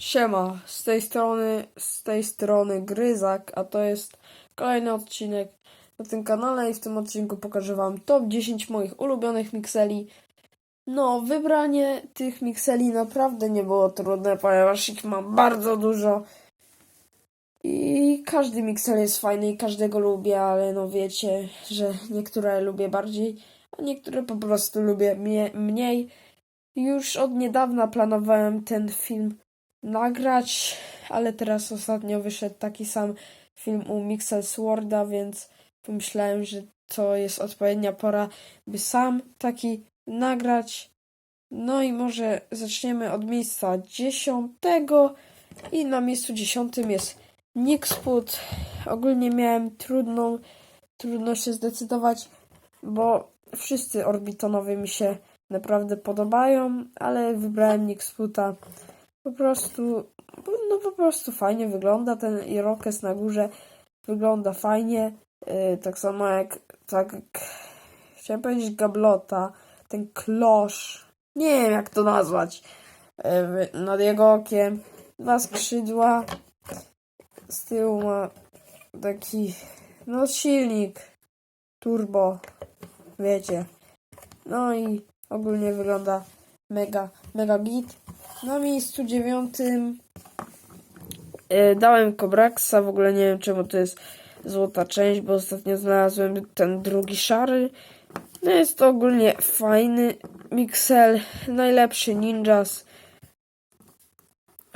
Siema, z tej strony, z tej strony Gryzak, a to jest kolejny odcinek na tym kanale i w tym odcinku pokażę wam top 10 moich ulubionych mikseli. No, wybranie tych mikseli naprawdę nie było trudne, ponieważ ich mam bardzo dużo i każdy miksel jest fajny i każdego lubię, ale no wiecie, że niektóre lubię bardziej, a niektóre po prostu lubię mnie, mniej. Już od niedawna planowałem ten film nagrać, ale teraz ostatnio wyszedł taki sam film u Mixel Sworda, więc pomyślałem, że to jest odpowiednia pora, by sam taki nagrać. No i może zaczniemy od miejsca dziesiątego i na miejscu dziesiątym jest Nixput. Ogólnie miałem trudną, trudno się zdecydować, bo wszyscy orbitonowie mi się naprawdę podobają, ale wybrałem Nixputa. Po prostu, no po prostu fajnie wygląda ten Irokes na górze. Wygląda fajnie. Yy, tak samo jak, tak, chciałem powiedzieć gablota, ten klosz. Nie wiem jak to nazwać. Yy, nad jego okiem. Dwa skrzydła. Z tyłu ma taki, no silnik. Turbo. Wiecie. No i ogólnie wygląda mega, mega git. Na miejscu dziewiątym e, dałem Kobraxa. W ogóle nie wiem czemu to jest złota część, bo ostatnio znalazłem ten drugi szary. No jest to ogólnie fajny Mixel, najlepszy Ninjas.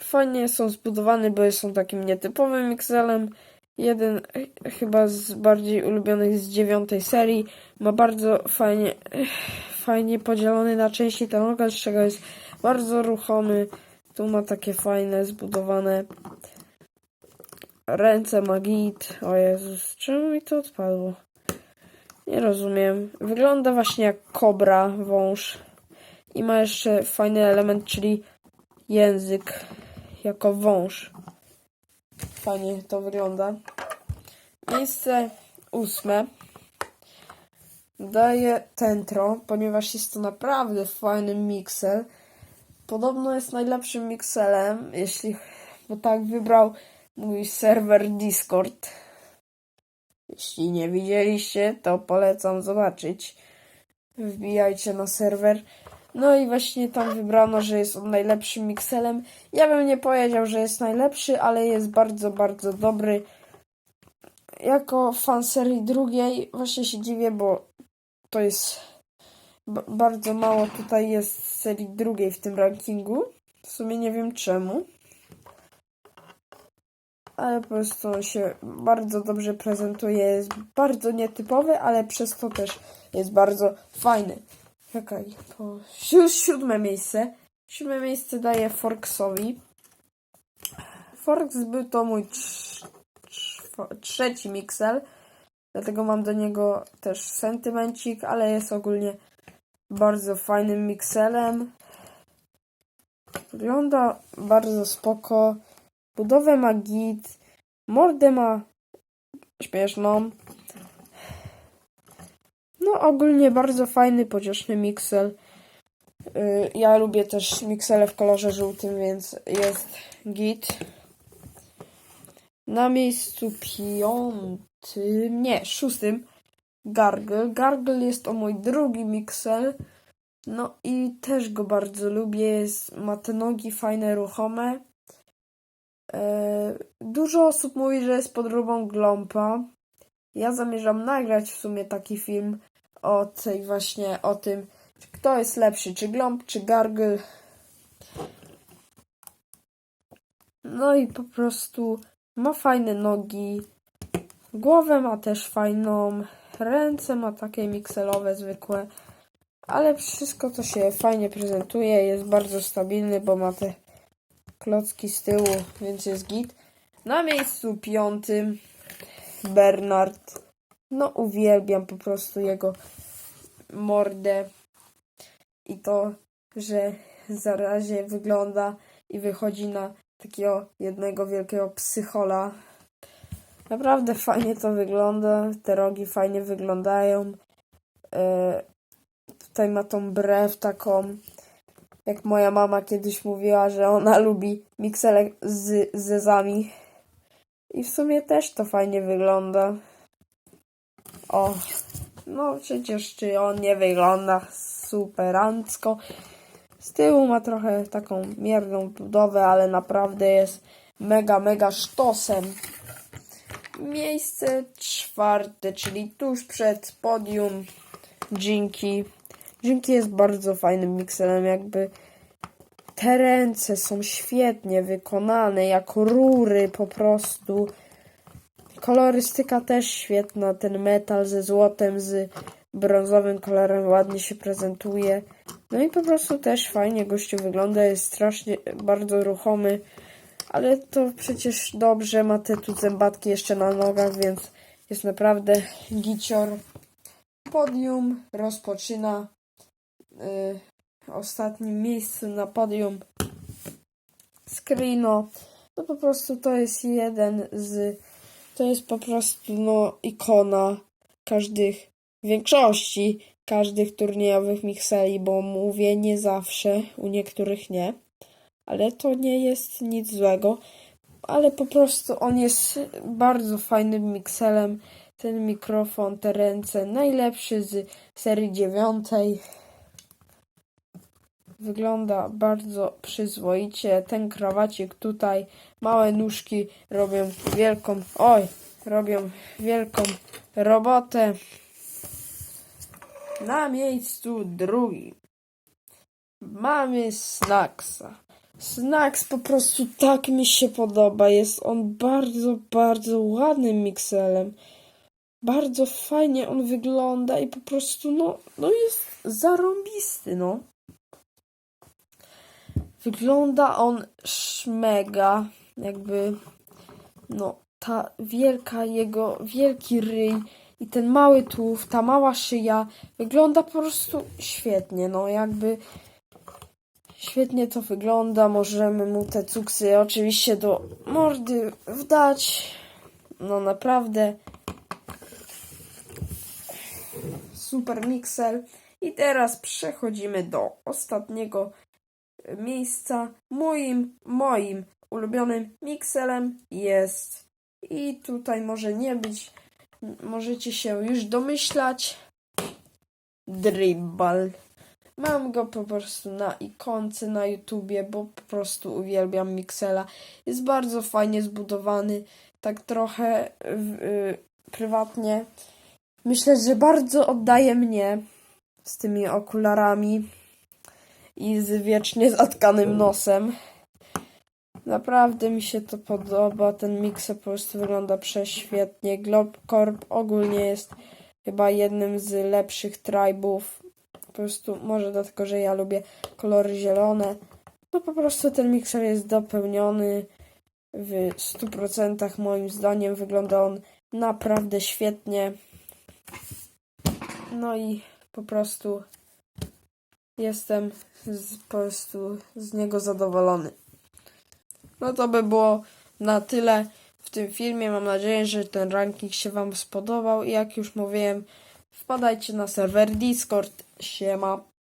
Fajnie są zbudowany, bo są takim nietypowym Mixelem. Jeden ch- chyba z bardziej ulubionych z dziewiątej serii. Ma bardzo fajnie, fajnie podzielony na części ten lokal, z czego jest bardzo ruchomy. Tu ma takie fajne, zbudowane ręce magit. O Jezus, czemu mi to odpadło? Nie rozumiem. Wygląda właśnie jak kobra, wąż. I ma jeszcze fajny element, czyli język jako wąż. Fajnie to wygląda. Miejsce ósme daje Tentro, ponieważ jest to naprawdę fajny miksel. Podobno jest najlepszym mikselem, jeśli, bo tak wybrał mój serwer Discord. Jeśli nie widzieliście, to polecam zobaczyć. Wbijajcie na serwer. No i właśnie tam wybrano, że jest on najlepszym mikselem. Ja bym nie powiedział, że jest najlepszy, ale jest bardzo, bardzo dobry. Jako fan serii drugiej właśnie się dziwię, bo to jest bardzo mało tutaj jest serii drugiej w tym rankingu. W sumie nie wiem czemu. Ale po prostu on się bardzo dobrze prezentuje. Jest bardzo nietypowy, ale przez to też jest bardzo fajny. Czekaj, to si- siódme miejsce. Siódme miejsce daje Forksowi. Forks był to mój trz- trz- trzeci miksel. Dlatego mam do niego też sentymencik, ale jest ogólnie bardzo fajnym mikselem. Wygląda bardzo spoko. Budowę ma git. Mordę ma śmieszną. No ogólnie bardzo fajny, pocieszny miksel. Yy, Ja lubię też miksele w kolorze żółtym, więc jest git. Na miejscu piątym, nie, szóstym Gargle. Gargle jest to mój drugi miksel. No i też go bardzo lubię. Jest, ma te nogi fajne, ruchome. E, dużo osób mówi, że jest podróbą Glompa. Ja zamierzam nagrać w sumie taki film o tej właśnie, o tym, kto jest lepszy, czy Glomp, czy Gargle. No i po prostu ma fajne nogi. Głowę ma też fajną. Ręce ma takie mikselowe, zwykłe. Ale wszystko to się fajnie prezentuje. Jest bardzo stabilny, bo ma te klocki z tyłu, więc jest git. Na miejscu piątym Bernard. No uwielbiam po prostu jego mordę i to, że za razie wygląda i wychodzi na takiego jednego wielkiego psychola. Naprawdę fajnie to wygląda. Te rogi fajnie wyglądają. E, tutaj ma tą brew taką. Jak moja mama kiedyś mówiła, że ona lubi miksele z zezami. I w sumie też to fajnie wygląda. O, no przecież czy on nie wygląda superancko. Z tyłu ma trochę taką mierną budowę, ale naprawdę jest mega, mega sztosem. Miejsce czwarte, czyli tuż przed podium Jinki. Jinki jest bardzo fajnym mikselem, jakby te ręce są świetnie wykonane, jak rury po prostu. Kolorystyka też świetna, ten metal ze złotem, z brązowym kolorem ładnie się prezentuje. No i po prostu też fajnie gościu wygląda, jest strasznie bardzo ruchomy, ale to przecież dobrze, ma te tu zębatki jeszcze na nogach, więc jest naprawdę gicior. Podium rozpoczyna y, ostatnim miejscu na podium Screeno. No po prostu to jest jeden z to jest po prostu no ikona każdych większości każdych turniejowych mikseli, bo mówię nie zawsze, u niektórych nie. Ale to nie jest nic złego. Ale po prostu on jest bardzo fajnym mikselem. Ten mikrofon, te ręce, najlepszy z serii dziewiątej. Wygląda bardzo przyzwoicie. Ten krawacik tutaj, małe nóżki robią wielką, oj, robią wielką robotę. Na miejscu drugim mamy Snacksa. Snacks po prostu tak mi się podoba. Jest on bardzo, bardzo ładnym mikselem. Bardzo fajnie on wygląda i po prostu no, no jest zarąbisty, no. Wygląda on szmega, jakby no ta wielka jego, wielki ryj i ten mały tułów, ta mała szyja wygląda po prostu świetnie, no jakby świetnie to wygląda, możemy mu te cuksy oczywiście do mordy wdać, no naprawdę super miksel i teraz przechodzimy do ostatniego miejsca. Moim, moim ulubionym mikselem jest i tutaj może nie być, możecie się już domyślać, Dribble. Mam go po prostu na ikonce na YouTubie, bo po prostu uwielbiam Mixela. Jest bardzo fajnie zbudowany, tak trochę y, prywatnie. Myślę, że bardzo oddaje mnie z tymi okularami i z wiecznie zatkanym nosem. Naprawdę mi się to podoba. Ten mikser po prostu wygląda prześwietnie. Globcorp ogólnie jest chyba jednym z lepszych tribów. Prostu może dlatego, że ja lubię kolory zielone. No po prostu ten mikser jest dopełniony w 100% moim zdaniem. Wygląda on naprawdę świetnie. No i po prostu jestem z, po prostu z niego zadowolony. No to by było na tyle w tym filmie. Mam nadzieję, że ten ranking się Wam spodobał. I jak już mówiłem, wpadajcie na serwer Discord. Siema.